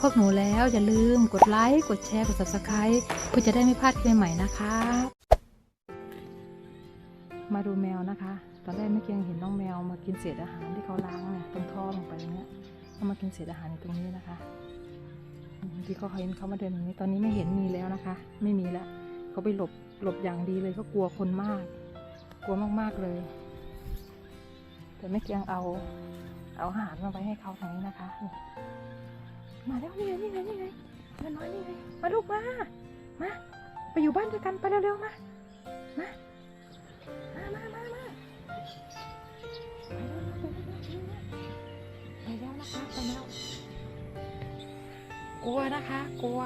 พวกหนูแล้ว อย่าลืมกดไลค์กดแชร์กด subscribe เพื่อจะได้ไม่พลาดคลิปใหม่ๆนะคะ มาดูแมวนะคะตอนแรกไม่เกียงเห็นน้องแมวมากินเศษอาหารที่เขาล้างเนี่ยตรงท่อลงไปอย่างเงี้ยเขามากินเศษอาหารตรงนี้นะคะที่เขาเห็นเขามาเดินตรงนี้ตอนนี้ไม่เห็นมีแล้วนะคะ ไม่มีแล้วเขาไปหลบหลบอย่างดีเลยเขากลัวคนมาก กลัวมากๆเลย แต่ไม่เกียงเอาเอาอาหารมาไว้ให้เขาตรงนี้นะคะ มาแล้วนี่ไงนี่ไงนี่ไงมาน้อยนี่ไงมาลูกมา มา ไปอยู่บ้านด้วยกันไปเร็วๆมา มา มามามามาไปแล้วนะคะไปแล้วกลัวนะคะ กลัว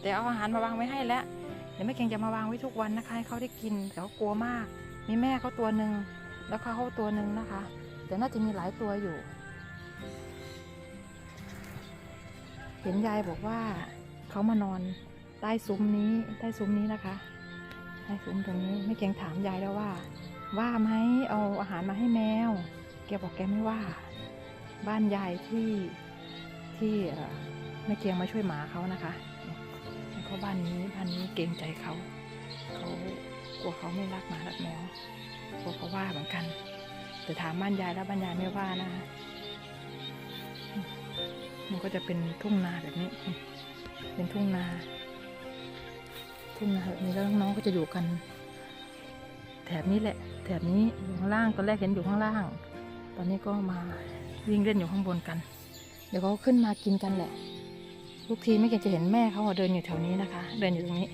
แต่เอาอาหารมาวางไว้ให้แล้วเดี๋ยวแม่เก่งจะมาวางไว้ทุกวันนะคะให้เขาได้กินแต่เขากลัวมาก มีแม่เขาตัวหนึ่งแล้วเขาตัวหนึ่งนะคะ แต่น่าจะมีหลายตัวอยู่ ห็นยายบอกว่าเขามานอนใต้ซุ้มนี้ใต้ซุ้มนี้นะคะใต้ซุ้มตรงนี้ไม่เก่งถามยายแล้วว่า ว่าไหมเอาอาหารมาให้แมว แกบอกแกไม่ว่า บ้านยายที่ที่แม่เกียงมาช่วยหมาเขานะคะแล้วก็บ้านนี้บ้านนี้เกรงใจเขาเขากลัวเขาไม่รักหมารักแมวกลัวเขาว่าเหมือนกัน แต่ถามบ้านยายแล้วบ้านยายไม่ว่านะคะ มันก็จะเป็นทุ่งนาแบบนี้ เป็นทุ่งนา ทุ่งนาแบบนี้แล้วน้องๆก็จะอยู่กัน แถบนี้แหละ แถบนี้อยู่ข้างล่าง ตอนแรกเห็นอยู่ข้างล่าง ตอนนี้ก็มาวิ่งเล่นอยู่ข้างบนกัน เดี๋ยวเขาขึ้นมากินกันแหละ ทุกทีไม่เก็จะเห็นแม่เขาเดินอยู่แถวนี้นะคะ เดินอยู่ตรงนี้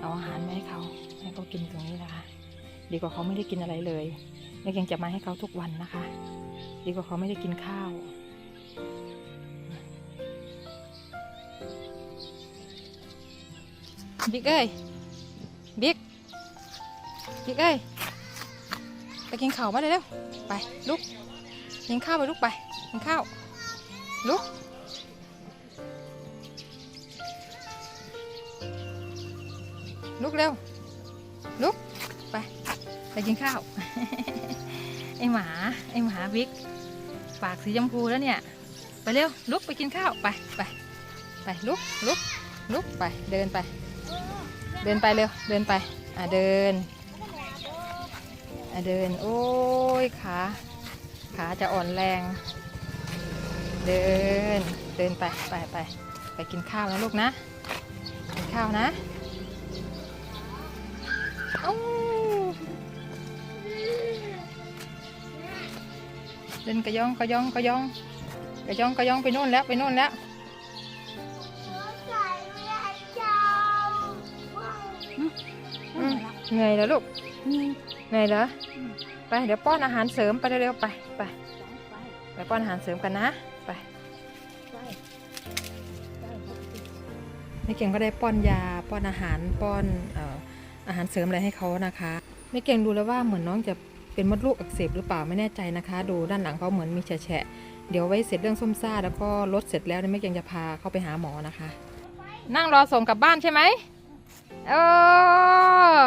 เอาอาหารมาให้เขาให้เขากินตรงนี้นะคะ ดีกว่าเขาไม่ได้กินอะไรเลยแม่เกงจะมาให้เขาทุกวันนะคะ ดีกว่าเขาไม่ได้กินข้าว บิ๊กเอ้ยบิ๊กบิ๊กเอ้ยไปกินข้าวมาเลยเร็วไปลุกกินข้าวไปลุกไปกินข้าวลุกลุกเร็วลุกไปไปกินข้าวไอหมาไอหมาบิ๊กปากสีชมพูแล้วเนี่ย ไปเร็วลุกไปกินข้าวไปไปไปลุกลุกลุกไปเดินไป เดินไปเร็ว เดินไป อะเดิน อะเดิน โอ้ยขา ขาจะอ่อนแรง เดิน เดินไป ไปไป ไปกินข้าวนะลูกนะ กินข้าวนะเอ้าเดินกระยองกระยองกระยองกระยองกระยองไปโน่นแล้วไปโน่นแล้ว เหนื่อยแล้วลูกเหนื่อยเหรอไปเดี๋ยวป้อนอาหารเสริมไปเร็วๆไปไปไปป้อนอาหารเสริมกันนะไปแม่เก่งก็ได้ป้อนยาป้อนอาหารป้อนเอ่ออาหารเสริมอะไรให้เขานะคะแม่เก่งดูแล้วว่าเหมือนน้องจะเป็นมดลูกอักเสบหรือเปล่าไม่แน่ใจนะคะ ดูด้านหลังเขาเหมือนมีแฉะๆเดี๋ยวไว้เสร็จเรื่องส้มซ่าแล้วก็ลดเสร็จแล้วเนี่ยแม่เก่งจะพาเขาไปหาหมอนะคะ นั่งรอส่งกลับบ้านใช่ไหม เออ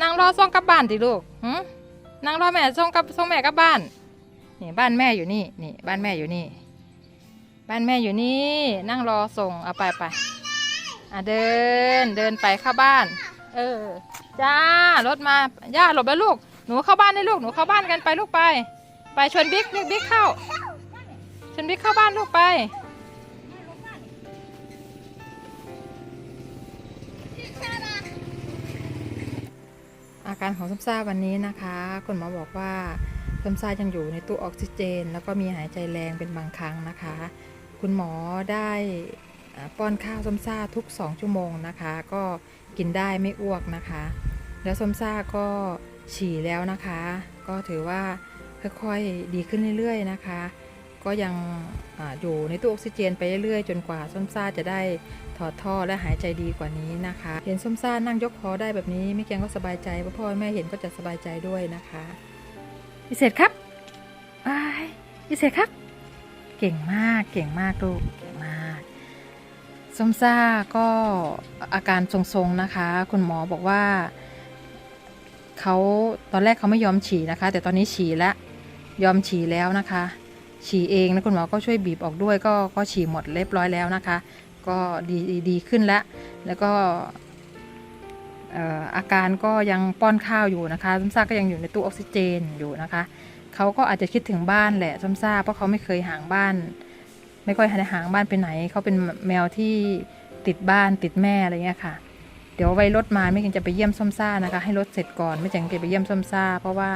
นั่งรอส่งกลับบ้านสิลูกหึนั่งรอแม่ส่งกับส่งแม่กลับบ้าน นี่บ้านแม่อยู่นี่ นี่บ้านแม่อยู่นี่ บ้านแม่อยู่นี่ นั่งรอส่งเอาไปไปอะเดินเดินไปเข้าบ้าน เออ จ้ารถมาย่าหลบแล้วลูก หนูเข้าบ้านได้ลูก หนูเข้าบ้านกันไปลูกไป ไปชวนบิ๊กบิ๊กบิ๊กเข้าชวนบิ๊กเข้าบ้านลูกไป การของส้มซ่าวันนี้นะคะคุณหมอบอกว่าส้มซ่ายังอยู่ในตู้ออกซิเจน แล้วก็มีหายใจแรงเป็นบางครั้งนะคะ คุณหมอได้ป้อนข้าวส้มซ่าทุก 2 ชั่วโมงนะคะ ก็กินได้ไม่อ้วกนะคะ แล้วส้มซ่าก็ฉี่แล้วนะคะ ก็ถือว่าค่อยๆดีขึ้นเรื่อยๆนะคะ ก็ยังออยู่ในตู้ออกซิเจนไปเรื่อยๆ จนกว่าส้มซ่าจะได้ถอดท่อและหายใจดีกว่านี้นะคะ เห็นส้มซ่านั่งยกคอได้แบบนี้ไม่แกงก็สบายใจเพราะพ่อแม่เห็นก็จะสบายใจด้วยนะคะพิเศษครับอ้ายพิเศษครับ เก่งมากเก่งมากลูกเก่งมากส้มซ่าก็อาการทรงๆนะคะ คุณหมอบอกว่าเขาตอนแรกเขาไม่ยอมฉี่นะคะ แต่ตอนนี้ฉี่แล้วยอมฉี่แล้วนะคะ ฉี่เองนะคุณหมอก็ช่วยบีบออกด้วย ก็ก็ฉี่หมดเรียบร้อยแล้วนะคะ ก็ดีดีขึ้นแล้วแล้วก็อาการก็ยังป้อนข้าวอยู่นะคะซ้ำซ่าก็ยังอยู่ในตู้ออกซิเจนอยู่นะคะเขาก็อาจจะคิดถึงบ้านแหละซ้ำซ่าเพราะเขาไม่เคยห่างบ้าน ไม่ค่อยได้ห่างบ้านไปไหนเขาเป็นแมวที่ติดบ้านติดแม่อะไรเงี้ยค่ะ เดี๋ยวไว้รถมาไม่กินจะไปเยี่ยมส้มซ่านะคะ ให้รถเสร็จก่อนไม่จังเกไปเยี่ยมส้มซ่า เพราะว่า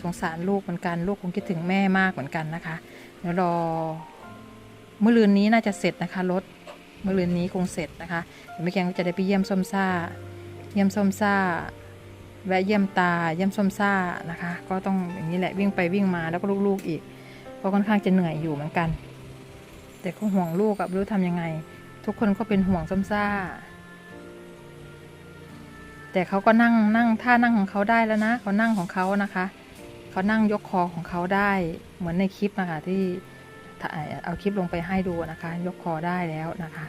สงสารลูกเหมือนกันลูกคงคิดถึงแม่มากเหมือนกันนะคะ เดี๋ยวรอเมื่อลืนนี้น่าจะเสร็จนะคะรถเมื่อลืนนี้คงเสร็จนะคะเดี๋ยวแม่แกงก็จะได้ไปเยี่ยมส้มซ่า เยี่ยมส้มซ่า แวะเยี่ยมตา เยี่ยมส้มซ่านะคะ ก็ต้องอย่างนี้แหละวิ่งไปวิ่งมาแล้วก็ลูกๆอีกก็ค่อนข้างจะเหนื่อยอยู่เหมือนกัน แต่ก็ห่วงลูกอะไม่รู้ทำยังไง ทุกคนก็เป็นห่วงส้มซ่า แต่เขาก็นั่งนั่งท่านั่งของเขาได้แล้วนะเขานั่งของเขานะคะ เขานั่งยกคอของเขาได้เหมือนในคลิปนะคะที่เอาคลิปลงไปให้ดูนะคะ ยกคอได้แล้วนะคะ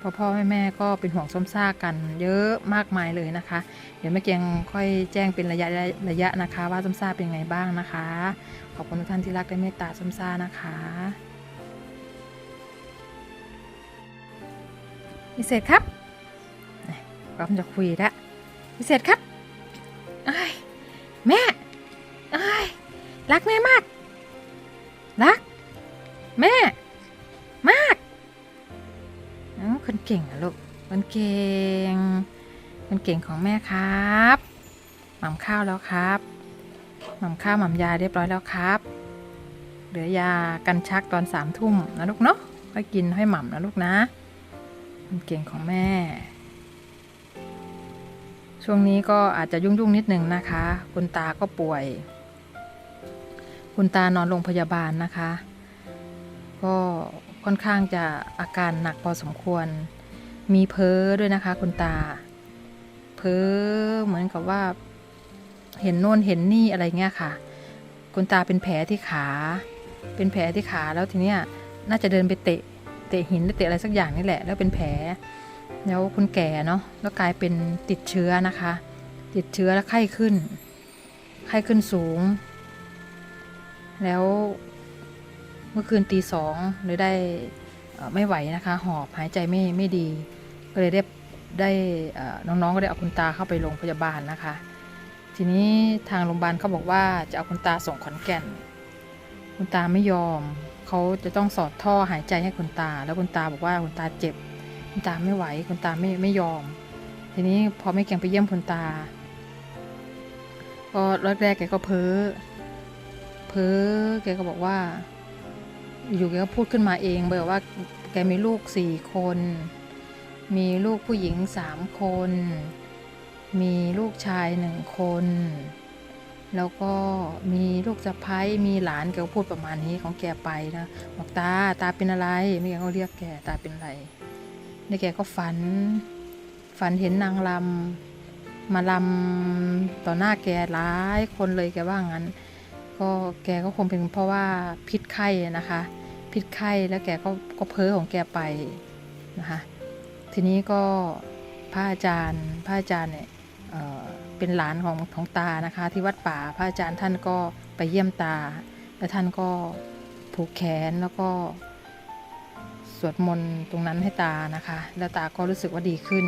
พ่อพ่อแม่แม่ก็เป็นห่วงส้มซ่ากันเยอะมากมายเลยนะคะ เดี๋ยวแม่เกียงค่อยแจ้งเป็นระยะระยะนะคะ ว่าส้มซ่าเป็นไงบ้างนะคะ ขอบคุณทุกท่านที่รักและเมตตาส้มซ่านะคะพิเศษครับก็จะคุยแล้วพิเศษครับแม่ รักแม่มาก รัก แม่ มากเอ้าคนเก่งอะลูกคนเก่งคนเก่งของแม่ครับหม่ำข้าวแล้วครับหม่ำข้าวหม่ำยาเรียบร้อยแล้วครับ เหลือยากันชักตอนสามทุ่มนะลูกเนาะค่อยกินให้หม่ำนะลูกนะคนเก่งของแม่ ช่วงนี้ก็อาจจะยุ่งๆนิดนึงนะคะ คุณตาก็ป่วย คุณตานอนโรงพยาบาลนะคะ ก็ค่อนข้างจะอาการหนักพอสมควร มีเพ้อด้วยนะคะ คุณตา เพ้อเหมือนกับว่า เห็นโน่นเห็นนี่อะไรเงี้ยค่ะ คุณตาเป็นแผลที่ขา เป็นแผลที่ขาแล้วทีเนี้ยน่าจะเดินไปเตะ เตะหินหรือเตะอะไรสักอย่างนี่แหละ แล้วเป็นแผล แล้วคุณแก่เนาะแล้วกลายเป็นติดเชื้อนะคะ ติดเชื้อแล้วไข้ขึ้น ไข้ขึ้นสูง แล้วเมื่อคืนตีสองเลยได้ไม่ไหวนะคะ หอบหายใจไม่ไม่ดี ก็เลยได้ได้น้องๆก็ได้เอาคุณตาเข้าไปโรงพยาบาลนะคะ ทีนี้ทางโรงพยาบาลเขาบอกว่าจะเอาคุณตาส่งขอนแก่น คุณตาไม่ยอมเขาจะต้องสอดท่อหายใจให้คุณตา แล้วคุณตาบอกว่าคุณตาเจ็บ คุณตาไม่ไหว คุณตาไม่ไม่ยอม ทีนี้พอไม่เกียงไปเยี่ยมคุณตาก็แรกๆแกก็เพ้อ พ้อแกก็บอกว่า อยู่แกก็พูดขึ้นมาเองบอกว่า แกมีลูกสี่คน มีลูกผู้หญิงสามคน มีลูกชายหนึ่งคน แล้วก็มีลูกสะพ้ายมีหลานแกก็พูดประมาณนี้ของแกไปนะบอกตาตาเป็นอะไรไม่แกก็เรียกแกตาเป็นอะไรนี่แกก็ฝัน ฝันเห็นนางลำมาลำต่อหน้าแกหลายคนเลยแกว่างั้น ก็แกก็คงเป็นเพราะว่าพิษไข้นะคะ พิษไข้แล้วแกก็ก็เพ้อของแกไปนะคะ ทีนี้ก็พระอาจารย์พระอาจารย์เนี่ยเเป็นหลานของของตานะคะ ที่วัดป่าพระอาจารย์ท่านก็ไปเยี่ยมตา แล้วท่านก็ผูกแขนแล้วก็สวดมนต์ตรงนั้นให้ตานะคะ แล้วตาก็รู้สึกว่าดีขึ้น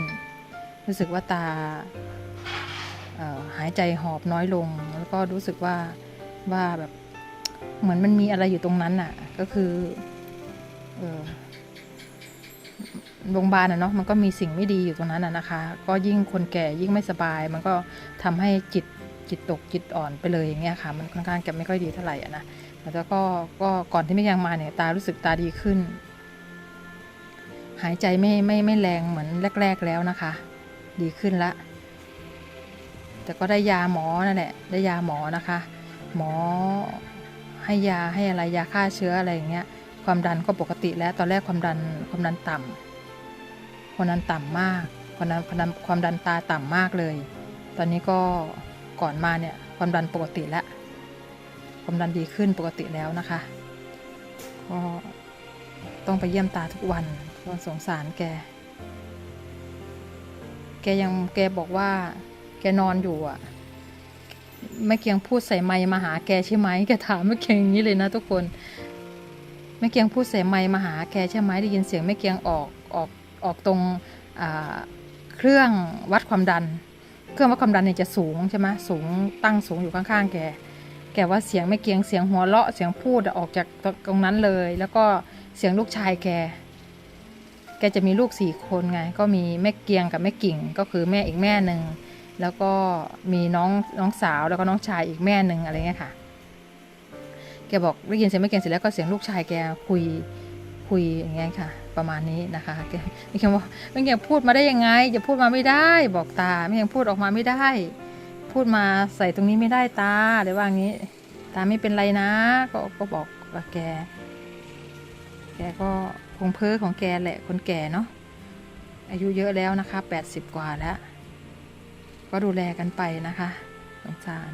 รู้สึกว่าตาหายใจหอบน้อยลง แล้วก็รู้สึกว่า ว่าแบบเหมือนมันมีอะไรอยู่ตรงนั้นน่ะ ก็คือเออโรงพยาบาลอะเนาะมันก็มีสิ่งไม่ดีอยู่ตรงนั้นอะนะคะ ก็ยิ่งคนแก่ยิ่งไม่สบาย มันก็ทำให้จิตจิตตกจิตอ่อนไปเลยอย่างเงี้ยค่ะ มันค่อนข้างจะไม่ค่อยดีเท่าไหร่อะนะแล้วก็ก็ก่อนที่ไม่ยังมาเนี่ยตารู้สึกตาดีขึ้น หายใจไม่ไม่ไม่แรงเหมือนแรก ๆแล้วนะคะ ดีขึ้นละแต่ก็ได้ยาหมอนั่นแหละ ได้ยาหมอนะคะ หมอให้ยาให้อะไรยาฆ่าเชื้ออะไรอย่างเงี้ย ความดันก็ปกติแล้วตอนแรกความดันความดันต่ำความดันต่ำมากความดันความดันความดันตาต่ำมากเลย ตอนนี้ก็ก่อนมาเนี่ยความดันปกติแล้วความดันดีขึ้นปกติแล้วนะคะก็ต้องไปเยี่ยมตาทุกวันก็สงสารแก แกยังแกบอกว่า แกนอนอยู่อะ แม่เกียงพูดใส่ไมมาหาแกใช่ไหมแกถามแม่เกียงอย่างนี้เลยนะทุกคนแม่เกียงพูดเสไมมาหาแกใช่ไหมได้ยินเสียงแม่เกียงออกออกออกตรงเครื่องวัดความดัน เครื่องวัดความดันเนี่ยจะสูงใช่ไหมสูงตั้งสูงอยู่ข้างๆ แก แกว่าเสียงแม่เกียงเสียงหัวเราะเสียงพูดออกจากตรงนั้นเลย แล้วก็เสียงลูกชายแก แกจะมีลูกสี่คนไง ก็มีแม่เกียงกับแม่กิ่งก็คือแม่อีกแม่หนึ่ง แล้วก็มีน้องน้องสาวแล้วก็น้องชายอีกแม่หนึ่งอะไรเงี้ยค่ะ แกบอกได้ยินเสียงแม่เกียงเสร็จแล้วก็เสียงลูกชายแกคุยคุยอย่างเงี้ยค่ะ ประมาณนี้นะคะแกแม่เกียงบอกแม่เกียงพูดมาได้ยังไงจะพูดมาไม่ได้ บอกตาแม่เกียงพูดออกมาไม่ได้ พูดมาใส่ตรงนี้ไม่ได้ตาเลยว่างี้ ตาไม่เป็นไรนะ ก็ก็บอกกับแก แกก็คงเพ้อของแกแหละคนแก่เนาะอายุเยอะแล้วนะคะแปดสิบกว่าแล้ว ก็ดูแลกันไปนะคะสงสาร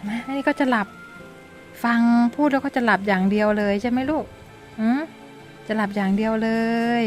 นไหมอันนี้ก็จะหลับ ฟังพูดแล้วก็จะหลับอย่างเดียวเลยใช่ไหมลูกอืมจะหลับอย่างเดียวเลย